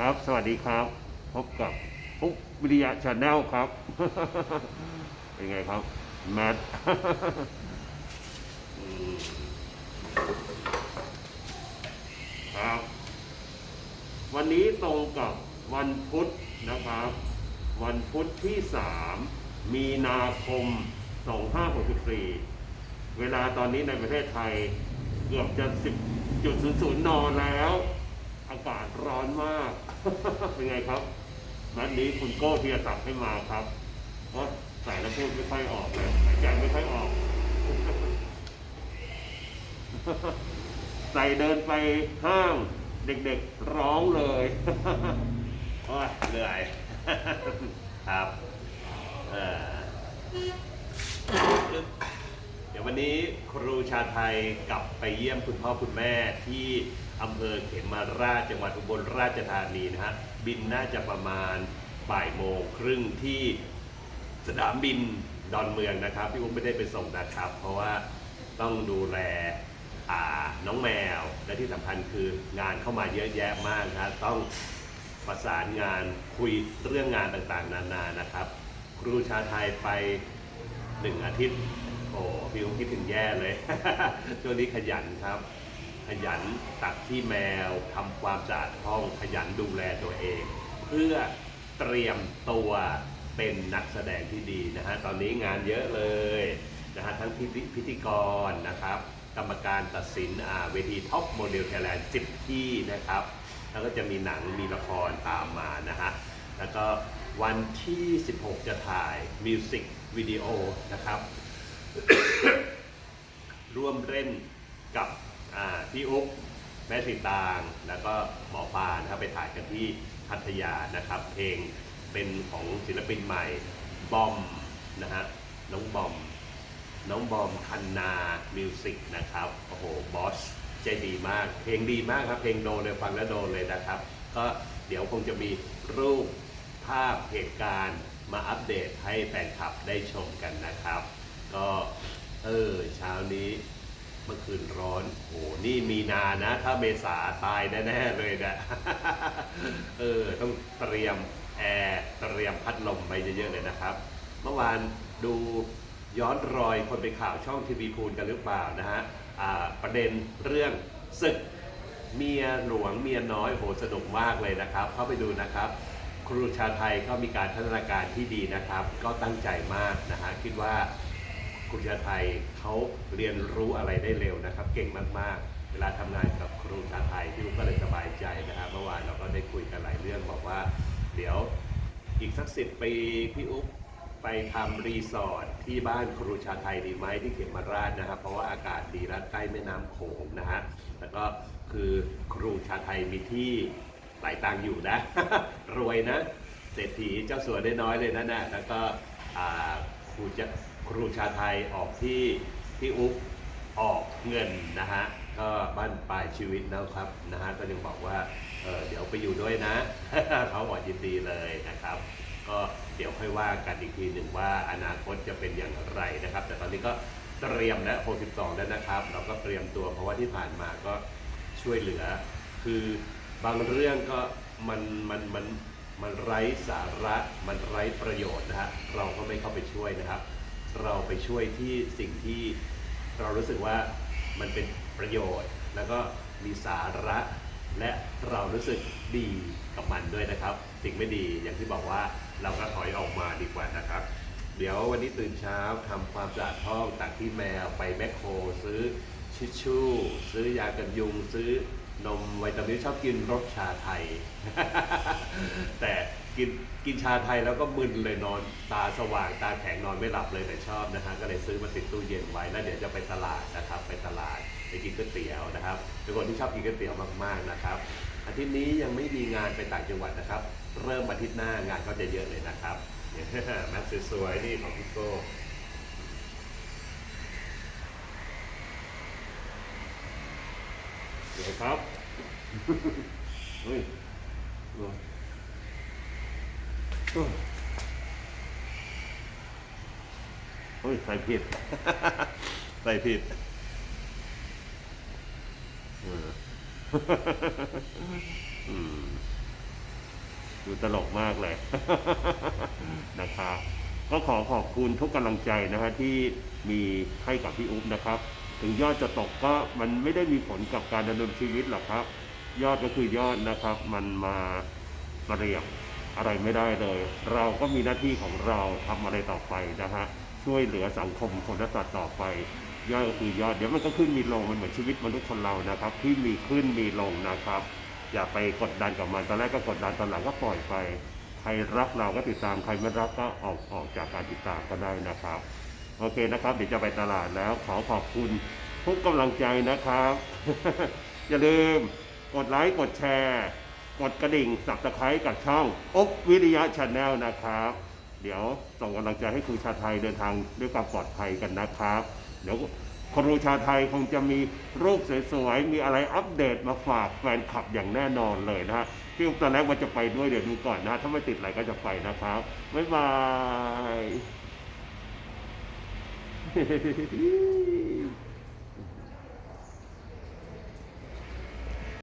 ครับ สวัสดีครับ พบกับปุ๊กวิริยะชาแนลครับ เป็นไงครับแมทครับ วันนี้ตรงกับวันพุธนะครับ วันพุธที่ 3 มีนาคม 2564 เวลาตอนนี้ในประเทศไทย เกือบจะ 10.00 น แล้ว อากาศร้อนมาก เป็นไงครับ นัดนี้คุณโก้เพียรศักดิ์ให้มาครับเพราะใส่แล้วพูดไม่ค่อยออกเลยหายใจไม่ค่อยออก ใส่เดินไปห้างเด็กๆร้องเลยโอ้ยเหนื่อย ครับเดี๋ยววันนี้ครูชาไทยกลับไปเยี่ยมคุณพ่อคุณแม่ที่ อำเภอเขมราชจังหวัดอุบลราชธานีนะฮะบินน่าจะประมาณบ่ายโมงครึ่งที่สนามบินดอนเมืองนะครับ พี่อุ้มไม่ได้ไปส่งนะครับ เพราะว่าต้องดูแลน้องแมว และที่สำคัญคืองานเข้ามาเยอะแยะมากนะต้องประสานงานคุยเรื่องงานต่างๆ นานานะครับ ครูชาไทยไปหนึ่งอาทิตย์ โอ้พี่อุ้มคิดถึงแย่เลย ช่วงนี้ขยันครับ ขยันตักที่แมวทำความสะอาดห้องขยันดูแลตัวเอง เพื่อเตรียมตัวเป็นนักแสดงที่ดีนะฮะตอนนี้งานเยอะเลยนะฮะทั้งพิธีพิธีกรนะครับ กรรมการตัดสินอ่าเวทีท็อปโมเดลไทยแลนด์10 ที่นะครับ แล้วก็จะมีหนังมีละครตามมานะฮะแล้วก็วันที่ 16 จะถ่ายมิวสิกวิดีโอนะครับ ร่วมเล่นกับ พี่อุ๊บแม่สีตาง แล้วก็หมอปานะครับไปถ่ายกันที่พัทยานะครับ เพลงเป็นของศิลปินใหม่บอมนะฮะน้องบอม น้องบอมคันนามิวสิกนะครับโอ้โหบอสใจดีมาก เพลงดีมากครับ เพลงโดนเลยฟังแล้วโดนเลยนะครับ ก็เดี๋ยวคงจะมีรูปภาพเหตุการณ์มาอัปเดตให้แฟนคลับได้ชมกันนะครับ ก็เออเช้านี้ เมื่อคืนร้อน โอ้นี่มีนานะ ถ้าเมษาตายแน่ๆเลยนะเออ ต้องเตรียมแอร์เตรียมพัดลมไปเยอะๆเลยนะครับ เมื่อวานดูย้อนรอยคนไปข่าวช่องทีวีพูลกันหรือเปล่านะฮะประเด็นเรื่องศึกเมียหลวงเมียน้อยโหสนุกมากเลยนะครับ เข้าไปดูนะครับ ครูชาไทยก็มีการพัฒนาการที่ดีนะครับ ก็ตั้งใจมากนะฮะคิดว่า ครูชาไทยเขาเรียนรู้อะไรได้เร็วนะครับ เก่งมากๆ เวลาทำงานกับครูชาไทยพี่อุ๊บก็เลยสบายใจนะครับเมื่อวานเราก็ได้คุยกันหลายเรื่องบอกว่า เดี๋ยวอีกสักสิบปีพี่อุ๊บไปทำรีสอร์ทที่บ้านครูชาไทยดีไหมที่เขมราชนะครับ เพราะว่าอากาศดีและใกล้แม่น้ำโขงนะฮะแล้วก็คือครูชาไทยมีที่หลายตังอยู่นะ รวยนะ เศรษฐีเจ้าสัวได้น้อยเลยนะนะแล้วก็ครูจะ ครูชาไทยออกที่ที่อุ๊บออกเงินนะฮะก็บ้านปลายชีวิตนะครับนะฮะก็ยังบอกว่าเออเดี๋ยวไปอยู่ด้วยนะ เขาบอกยินดีเลยนะครับ ก็เดี๋ยวค่อยว่ากันอีกทีหนึ่งว่าอนาคตจะเป็นอย่างไรนะครับ แต่ตอนนี้ก็เตรียมและ62แล้วนะครับ เราก็เตรียมตัวเพราะว่าที่ผ่านมาก็ช่วยเหลือ คือบางเรื่องก็มันมันมันมันไร้สาระมันไร้ประโยชน์นะฮะเราก็ไม่เข้าไปช่วยนะครับ เราไปช่วยที่สิ่งที่เรารู้สึกว่ามันเป็นประโยชน์ แล้วก็มีสาระและเรารู้สึกดีกับมันด้วยนะครับ สิ่งไม่ดีอย่างที่บอกว่าเราก็ถอยออกมาดีกว่านะครับ เดี๋ยววันนี้ตื่นเช้าทำความสะอาดห้องตักที่แมวไปแมคโครซื้อชิชชู่ซื้อยากันยุงซื้อนมไวตามินชอบกินรสชาไทย แต่ กินกินชาไทยแล้วก็มึนเลยนอนตาสว่างตาแข็งนอนไม่หลับเลยแต่ชอบนะฮะก็เลยซื้อมาติดตู้เย็นไว้แล้วเดี๋ยวจะไปตลาดนะครับ ไปตลาดไปกินก๋วยเตี๋ยวนะครับเป็นคนที่ชอบกินก๋วยเตี๋ยวมากๆนะครับอาทิตย์นี้ยังไม่มีงานไปต่างจังหวัดนะครับ เริ่มอาทิตย์หน้างานก็จะเยอะเลยนะครับแมสสวยๆนี่ของพี่โก้เดี๋ยวครับเฮ้ย โอ้ยโอ้ยเฮ้ยใส่ผิด ใส่ผิดเอออืมดูตลกมากเลยนะครับก็ขอขอบคุณทุกกำลังใจนะฮะที่มีให้กับพี่อุ๊บนะครับ ถึงยอดจะตกก็มันไม่ได้มีผลกับการดำเนินชีวิตหรอกครับ ยอดก็คือยอดนะครับ มันมาเปรียบ อะไรไม่ได้เลย เราก็มีหน้าที่ของเราทำอะไรต่อไปนะฮะช่วยเหลือสังคมคนละสัตว์ต่อไปยอดก็คือยอดเดี๋ยวมันก็ขึ้นมีลงมันเหมือนชีวิตมนุษย์คนเรานะครับ ที่มีขึ้นมีลงนะครับ อย่าไปกดดันกับมันตอนแรกก็กดดันตอนหลังก็ปล่อยไป ใครรักเราก็ติดตามใครไม่รักก็ออกออกจากการติดตามก็ได้นะครับ โอเคนะครับ เดี๋ยวจะไปตลาดแล้ว ขอขอบคุณทุกกำลังใจนะครับ อย่าลืมกดไลค์กดแชร์ กดกระดิ่งสับตะไคร้กับช่องอบวิริยะชาแนลนะครับ เดี๋ยวส่งกำลังใจให้ครูชาไทยเดินทางด้วยความปลอดภัยกันนะครับ เดี๋ยวครูชาไทยคงจะมีรูปสวยๆมีอะไรอัปเดตมาฝากแฟนคลับอย่างแน่นอนเลยนะฮะพี่อุ๊บตอนแรกว่าจะไปด้วยเดี๋ยวดูก่อนนะถ้าไม่ติดอะไรก็จะไปนะครับบ๊ายบาย